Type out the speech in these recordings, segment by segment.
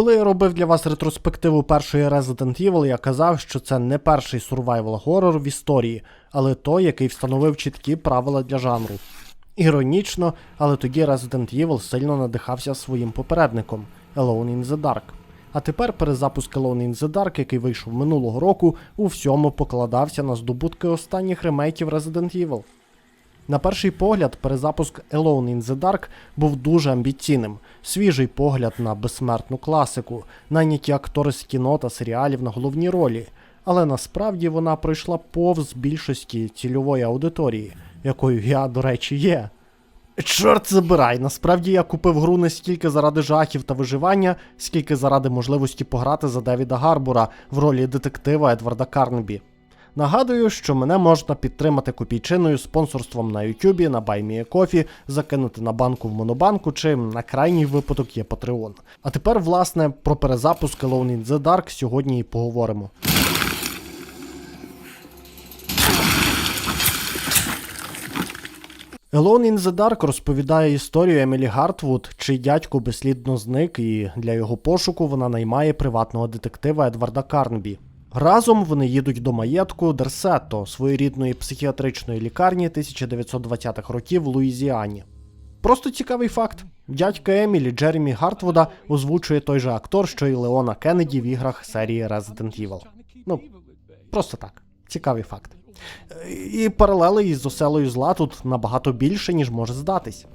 коли я робив для вас ретроспективу першої Resident Evil, я казав, що це не перший survival horror в історії, але той, який встановив чіткі правила для жанру. Іронічно, але тоді Resident Evil сильно надихався своїм попередником Alone in the Dark. А тепер перезапуск Alone in the Dark, який вийшов минулого року, у всьому покладався на здобутки останніх ремейків Resident Evil. На перший погляд, перезапуск Alone in the Dark був дуже амбіційним, свіжий погляд на безсмертну класику, найняті актори з кіно та серіалів на головні ролі. Але насправді вона пройшла повз більшості цільової аудиторії, якою я, до речі, є. Чорт забирай, насправді я купив гру не стільки заради жахів та виживання, скільки заради можливості пограти за Девіда Гарбура в ролі детектива Едварда Карнбі. Нагадую, що мене можна підтримати копійчиною спонсорством на Ютубі, на BuyMeACoffee, закинути на банку в Монобанку чи на крайній випадок є Patreon. А тепер, власне, про перезапуск Alone in the Dark сьогодні і поговоримо. Alone in the Dark розповідає історію Емілі Гартвуд, чий дядько безслідно зник, і для його пошуку вона наймає приватного детектива Едварда Карнбі. Разом вони їдуть до маєтку Дерсетто, своєрідної психіатричної лікарні 1920-х років в Луїзіані. Просто цікавий факт: дядька Емілі Джеремі Гартвуда озвучує той же актор, що і Леона Кеннеді в іграх серії Resident Evil. Ну, просто так. Цікавий факт. І паралели із оселою зла тут набагато більше, ніж може здатись.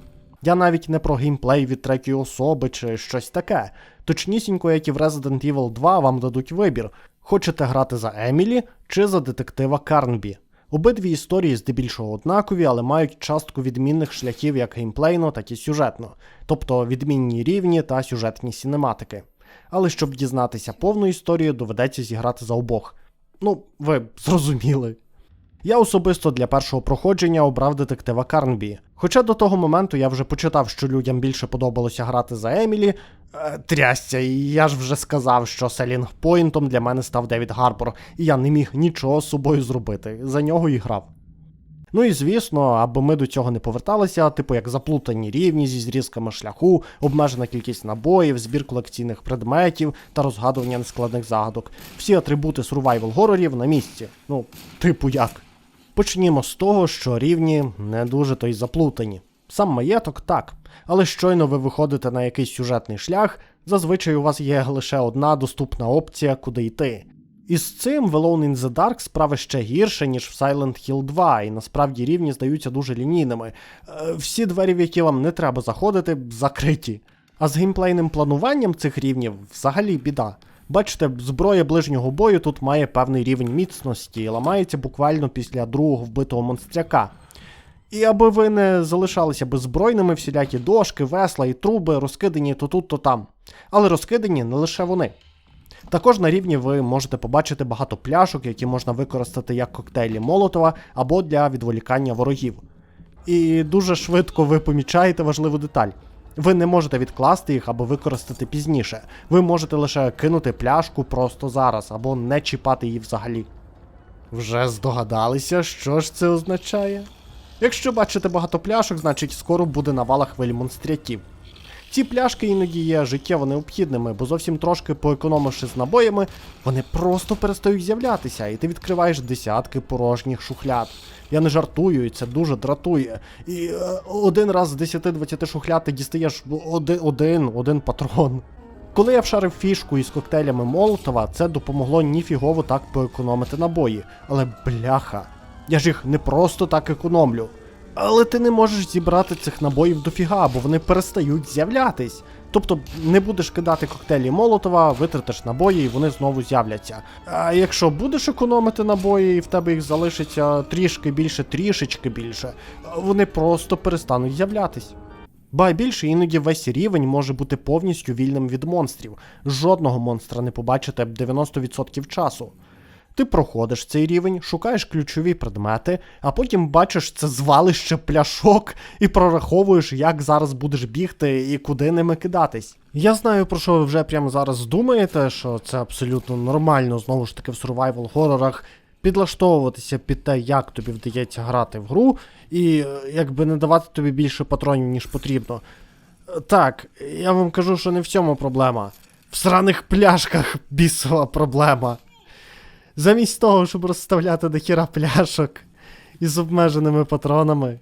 Я навіть не про геймплей від третьої особи чи щось таке. Точнісінько, як і в Resident Evil 2 вам дадуть вибір: хочете грати за Емілі чи за детектива Карнбі. Обидві історії здебільшого однакові, але мають частку відмінних шляхів як геймплейно, так і сюжетно, тобто відмінні рівні та сюжетні сінематики. Але щоб дізнатися повну історію, доведеться зіграти за обох. Ну, ви зрозуміли. Я особисто для першого проходження обрав детектива Карнбі. Хоча до того моменту я вже почитав, що людям більше подобалося грати за Емілі. Е, трясця, і я ж вже сказав, що селінг поінтом для мене став Девід Гарбор, і я не міг нічого з собою зробити. За нього і грав. Ну і звісно, аби ми до цього не поверталися, типу як заплутані рівні зі зрізками шляху, обмежена кількість набоїв, збір колекційних предметів та розгадування нескладних загадок. Всі атрибути survival горорів на місці. Ну, типу як. Почнімо з того, що рівні не дуже то й заплутані. Сам маєток так, але щойно ви виходите на якийсь сюжетний шлях, зазвичай у вас є лише одна доступна опція, куди йти. І з цим в Alone in the Dark справи ще гірше, ніж в Silent Hill 2, і насправді рівні здаються дуже лінійними. Е, Всі двері, в які вам не треба заходити, закриті. А з геймплейним плануванням цих рівнів взагалі біда. Бачите, зброя ближнього бою тут має певний рівень міцності і ламається буквально після другого вбитого монстряка. І аби ви не залишалися беззбройними, всілякі дошки, весла і труби розкидані то тут, то там. Але розкидані не лише вони. Також на рівні ви можете побачити багато пляшок, які можна використати як коктейлі Молотова або для відволікання ворогів. І дуже швидко ви помічаєте важливу деталь. Ви не можете відкласти їх або використати пізніше. Ви можете лише кинути пляшку просто зараз, або не чіпати її взагалі. Вже здогадалися, що ж це означає? Якщо бачите багато пляшок, значить скоро буде навала хвиль монстрятів. Ці пляшки іноді є життєво необхідними, бо зовсім трошки поекономивши з набоями, вони просто перестають з'являтися, і ти відкриваєш десятки порожніх шухляд. Я не жартую, і це дуже дратує. І е, один раз з 10-20 шухляд ти дістаєш один, один, один патрон. Коли я вшарив фішку із коктейлями Молотова, це допомогло ніфігово так поекономити набої. Але бляха, я ж їх не просто так економлю. Але ти не можеш зібрати цих набоїв дофіга, бо вони перестають з'являтись. Тобто не будеш кидати коктейлі Молотова, витратиш набої і вони знову з'являться. А якщо будеш економити набої і в тебе їх залишиться трішки більше, трішечки більше, вони просто перестануть з'являтись. Ба більше іноді весь рівень може бути повністю вільним від монстрів. Жодного монстра не побачите 90% часу. Ти проходиш цей рівень, шукаєш ключові предмети, а потім бачиш це звалище пляшок і прораховуєш, як зараз будеш бігти і куди ними кидатись. Я знаю, про що ви вже прямо зараз думаєте, що це абсолютно нормально, знову ж таки, в survival хорорах підлаштовуватися під те, як тобі вдається грати в гру, і якби не давати тобі більше патронів, ніж потрібно. Так, я вам кажу, що не в цьому проблема. В сраних пляшках бісова проблема. Замість того, щоб розставляти дохіра пляшок із обмеженими патронами,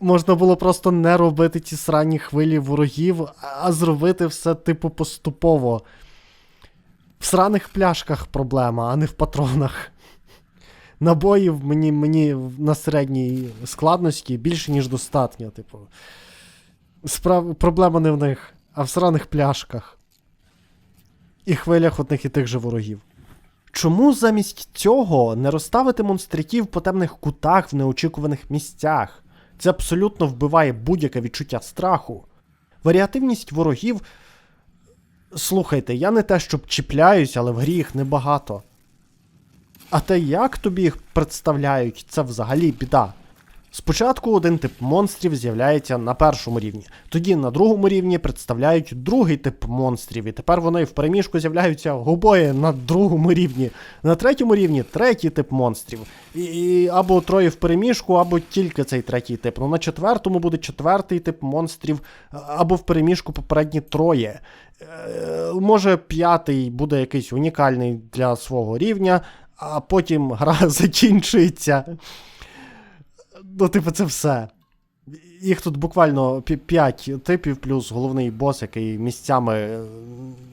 можна було просто не робити ці срані хвилі ворогів, а зробити все типу поступово. В сраних пляшках проблема, а не в патронах. Набоїв мені, мені на середній складності більше, ніж достатньо. Типу. Справ... Проблема не в них, а в сраних пляшках. І хвилях одних і тих же ворогів. Чому замість цього не розставити монстриків по темних кутах в неочікуваних місцях? Це абсолютно вбиває будь-яке відчуття страху. Варіативність ворогів. Слухайте, я не те, щоб чіпляюсь, але в грі їх небагато. А те, як тобі їх представляють, це взагалі біда. Спочатку один тип монстрів з'являється на першому рівні, тоді на другому рівні представляють другий тип монстрів, і тепер вони в переміжку з'являються обоє на другому рівні. На третьому рівні третій тип монстрів. І, або троє в переміжку, або тільки цей третій тип. Ну на четвертому буде четвертий тип монстрів, або в переміжку попередні троє. Е, може, п'ятий буде якийсь унікальний для свого рівня, а потім гра закінчується. Ну, типу, це все. Їх тут буквально 5 типів, плюс головний бос, який місцями е,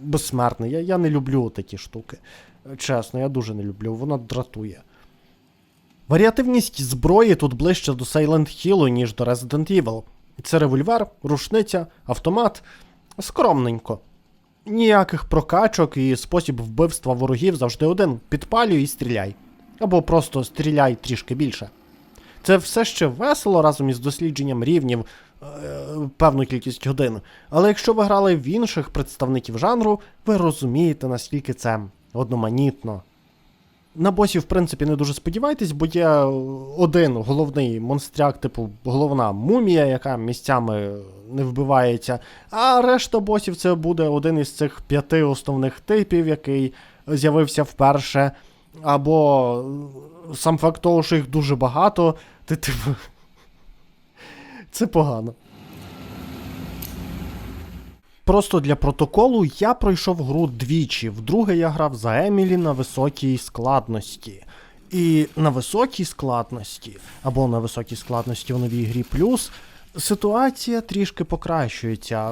безсмертний. Я, я не люблю такі штуки. Чесно, я дуже не люблю, воно дратує. Варіативність зброї тут ближче до Silent Hill, ніж до Resident Evil. Це револьвер, рушниця, автомат. Скромненько. Ніяких прокачок і спосіб вбивства ворогів завжди один: підпалюй і стріляй. Або просто стріляй трішки більше. Це все ще весело разом із дослідженням рівнів е, певну кількість годин. Але якщо ви грали в інших представників жанру, ви розумієте, наскільки це одноманітно. На босів, в принципі, не дуже сподівайтесь, бо є один головний монстряк, типу головна мумія, яка місцями не вбивається. А решта босів це буде один із цих п'яти основних типів, який з'явився вперше. Або е, сам факт того, що їх дуже багато, ти типу. Це погано. Просто для протоколу я пройшов гру двічі. Вдруге я грав за Емілі на високій складності. І на високій складності, або на високій складності в новій грі плюс, ситуація трішки покращується.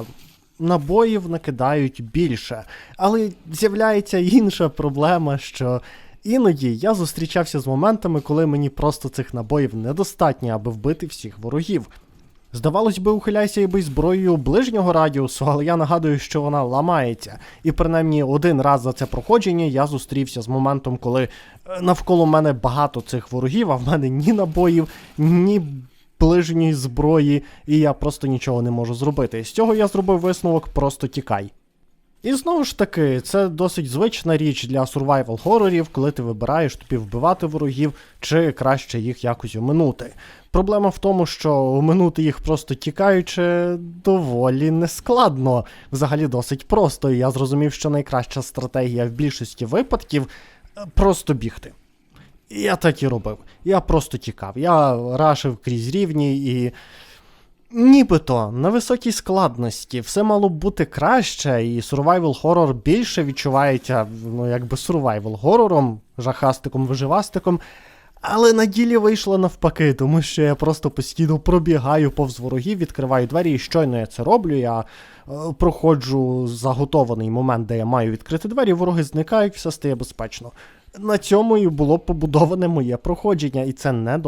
Набоїв накидають більше. Але з'являється інша проблема, що іноді я зустрічався з моментами, коли мені просто цих набоїв недостатньо, аби вбити всіх ворогів. Здавалось би, ухиляйся і бий зброєю ближнього радіусу, але я нагадую, що вона ламається. І принаймні один раз за це проходження я зустрівся з моментом, коли е, навколо мене багато цих ворогів, а в мене ні набоїв, ні ближньої зброї, і я просто нічого не можу зробити. З цього я зробив висновок просто тікай. І знову ж таки, це досить звична річ для survival хорорів, коли ти вибираєш тобі вбивати ворогів чи краще їх якось оминути. Проблема в тому, що оминути їх просто тікаючи доволі нескладно, взагалі досить просто. І я зрозумів, що найкраща стратегія в більшості випадків е, просто бігти. І я так і робив. Я просто тікав. Я рашив крізь рівні і. Нібито на високій складності все мало б бути краще, і survival horror більше відчувається, ну, якби survival хорором, жахастиком, виживастиком. Але на ділі вийшло навпаки, тому що я просто постійно пробігаю повз ворогів, відкриваю двері, і щойно я це роблю. Я е, проходжу заготований момент, де я маю відкрити двері, вороги зникають, все стає безпечно. На цьому і було побудоване моє проходження, і це не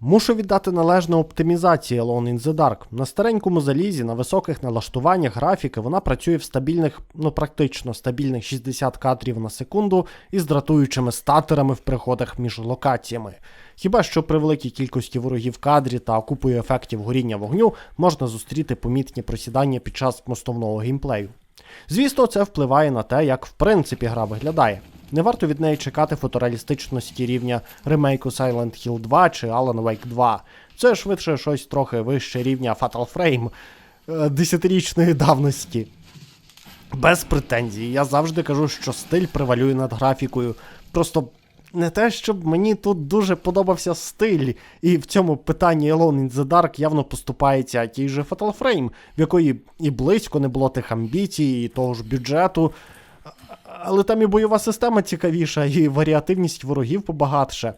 Мушу віддати належне оптимізації Alone in the Dark. На старенькому залізі, на високих налаштуваннях графіки вона працює в стабільних, ну практично стабільних 60 кадрів на секунду із дратуючими статерами в приходах між локаціями. Хіба що при великій кількості ворогів в кадрі та купою ефектів горіння вогню можна зустріти помітні просідання під час мостовного геймплею. Звісно, це впливає на те, як в принципі гра виглядає. Не варто від неї чекати фотореалістичності рівня ремейку Silent Hill 2 чи Alan Wake 2. Це швидше щось трохи вище рівня Fatal Frame е, десятирічної давності. Без претензій. Я завжди кажу, що стиль превалює над графікою. Просто не те, щоб мені тут дуже подобався стиль, і в цьому питанні Alone in the Dark явно поступається тій же Fatal Frame, в якої і близько не було тих амбіцій, і того ж бюджету. Але там і бойова система цікавіша, і варіативність ворогів побагатше.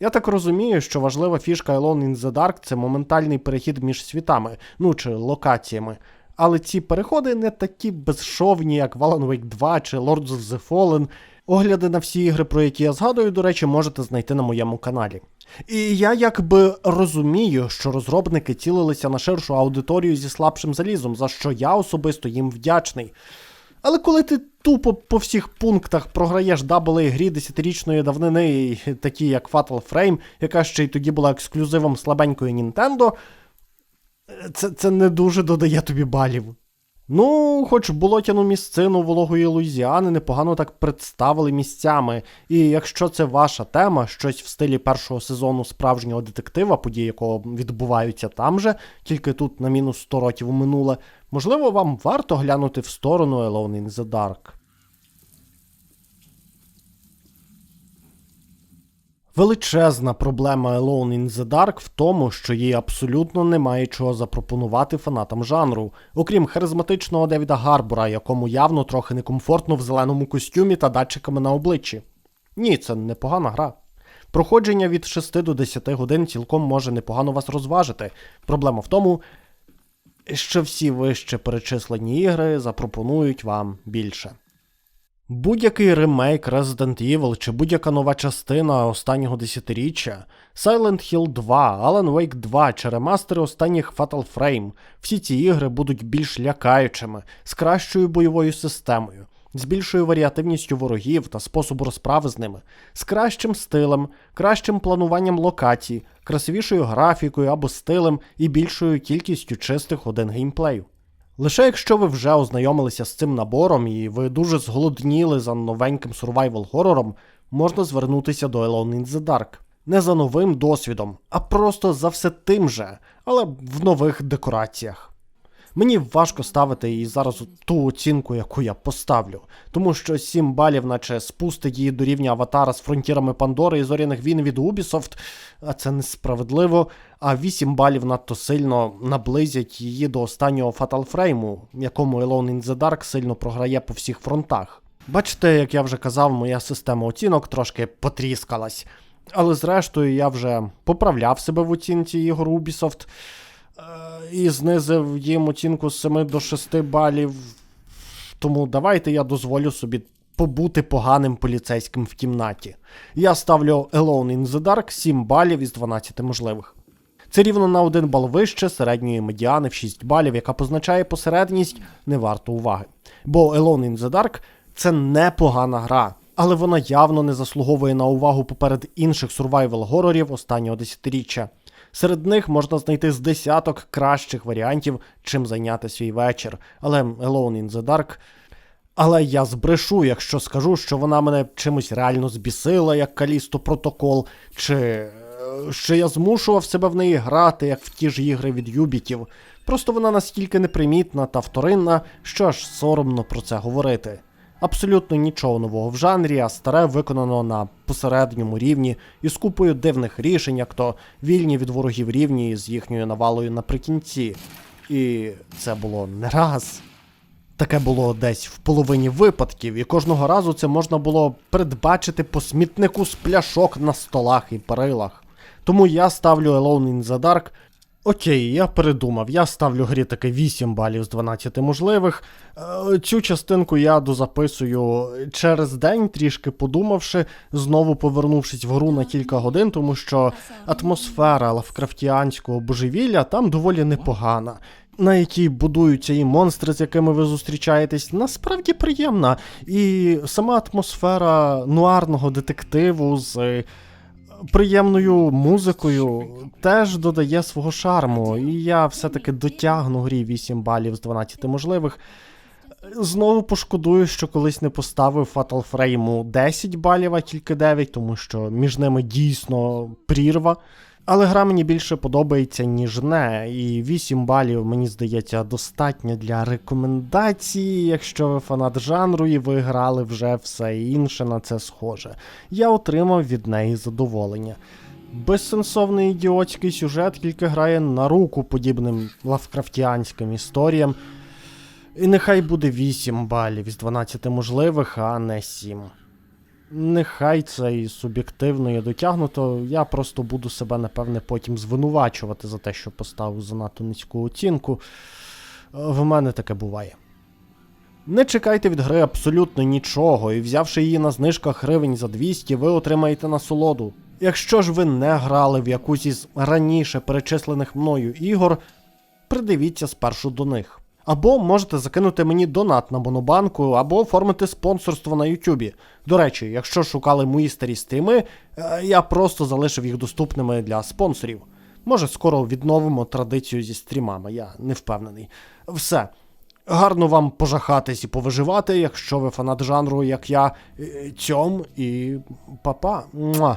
Я так розумію, що важлива фішка Alone in the Dark це моментальний перехід між світами, ну чи локаціями. Але ці переходи не такі безшовні, як Alan Wake 2 чи Lords of the Fallen. Огляди на всі ігри, про які я згадую, до речі, можете знайти на моєму каналі. І я якби розумію, що розробники цілилися на ширшу аудиторію зі слабшим залізом, за що я особисто їм вдячний. Але коли ти тупо по всіх пунктах програєш дабли грі десятирічної давнини, такі як Fatal Frame, яка ще й тоді була ексклюзивом слабенької Nintendo, це, це не дуже додає тобі балів. Ну, хоч болотяну місцину вологої Луїзіани непогано так представили місцями. І якщо це ваша тема, щось в стилі першого сезону справжнього детектива, події якого відбуваються там же, тільки тут на мінус 100 років минуле, можливо, вам варто глянути в сторону Alone in the Dark. Величезна проблема Alone in the Dark в тому, що їй абсолютно немає чого запропонувати фанатам жанру, окрім харизматичного Девіда Гарбора, якому явно трохи некомфортно в зеленому костюмі та датчиками на обличчі. Ні, це непогана гра. Проходження від 6 до 10 годин цілком може непогано вас розважити. Проблема в тому, що всі вище перечислені ігри запропонують вам більше. Будь-який ремейк Resident Evil чи будь-яка нова частина останнього десятиріччя, Silent Hill 2, Alan Wake 2 чи ремастери останніх Fatal Frame, всі ці ігри будуть більш лякаючими, з кращою бойовою системою, з більшою варіативністю ворогів та способу розправи з ними, з кращим стилем, кращим плануванням локацій, красивішою графікою або стилем і більшою кількістю чистих годин геймплею. Лише якщо ви вже ознайомилися з цим набором і ви дуже зголодніли за новеньким survival хорором, можна звернутися до Alone in the Dark. Не за новим досвідом, а просто за все тим же, але в нових декораціях. Мені важко ставити їй зараз ту оцінку, яку я поставлю, тому що 7 балів, наче спустить її до рівня аватара з фронтірами Пандори і зоряних війн від Ubisoft, а це несправедливо. А 8 балів надто сильно наблизять її до останнього Fatal Frame, якому Alone in the Dark сильно програє по всіх фронтах. Бачите, як я вже казав, моя система оцінок трошки потріскалась. Але зрештою я вже поправляв себе в оцінці ігор Ubisoft і знизив їм оцінку з 7 до 6 балів. Тому давайте я дозволю собі побути поганим поліцейським в кімнаті. Я ставлю Alone in the Dark 7 балів із 12 можливих. Це рівно на 1 бал вище середньої медіани в 6 балів, яка позначає посередність не варто уваги. Бо Alone in the Dark це непогана гра, але вона явно не заслуговує на увагу поперед інших сурвайвел горорів останнього десятиріччя. Серед них можна знайти з десяток кращих варіантів, чим зайняти свій вечір. Але Alone in the Dark але я збрешу, якщо скажу, що вона мене чимось реально збісила, як Калісто Протокол, чи е, що я змушував себе в неї грати, як в ті ж ігри від Юбітів. Просто вона настільки непримітна та вторинна, що аж соромно про це говорити. Абсолютно нічого нового в жанрі, а старе виконано на посередньому рівні із купою дивних рішень, як то вільні від ворогів рівні з їхньою навалою наприкінці. І це було не раз. Таке було десь в половині випадків, і кожного разу це можна було передбачити по смітнику з пляшок на столах і перилах. Тому я ставлю Alone in the Dark. Окей, я передумав, я ставлю грі таки 8 балів з 12 можливих. Е, Цю частинку я дозаписую через день, трішки подумавши, знову повернувшись в гру на кілька годин, тому що атмосфера лавкрафтіанського божевілля там доволі непогана на якій будуються і монстри, з якими ви зустрічаєтесь, насправді приємна. І сама атмосфера нуарного детективу з приємною музикою теж додає свого шарму. І я все-таки дотягну грі 8 балів з 12 можливих. Знову пошкодую, що колись не поставив Fatal Frame 10 балів, а тільки 9, тому що між ними дійсно прірва. Але гра мені більше подобається, ніж не, і 8 балів, мені здається, достатньо для рекомендації, якщо ви фанат жанру і ви грали вже все інше на це схоже. Я отримав від неї задоволення. Безсенсовний ідіотський сюжет тільки грає на руку подібним лавкрафтіанським історіям. І нехай буде 8 балів з 12 можливих, а не 7. Нехай це і суб'єктивно і дотягнуто, я просто буду себе, напевне, потім звинувачувати за те, що поставив занадто низьку оцінку. Е, В мене таке буває. Не чекайте від гри абсолютно нічого, і взявши її на знижках гривень за 200, ви отримаєте насолоду. Якщо ж ви не грали в якусь із раніше перечислених мною ігор, придивіться спершу до них. Або можете закинути мені донат на Монобанку, або оформити спонсорство на Ютубі. До речі, якщо шукали мої старі стріми, е, я просто залишив їх доступними для спонсорів. Може, скоро відновимо традицію зі стрімами, я не впевнений. Все. Гарно вам пожахатись і повиживати, якщо ви фанат жанру, як я, Е, цьом і папа. Муа.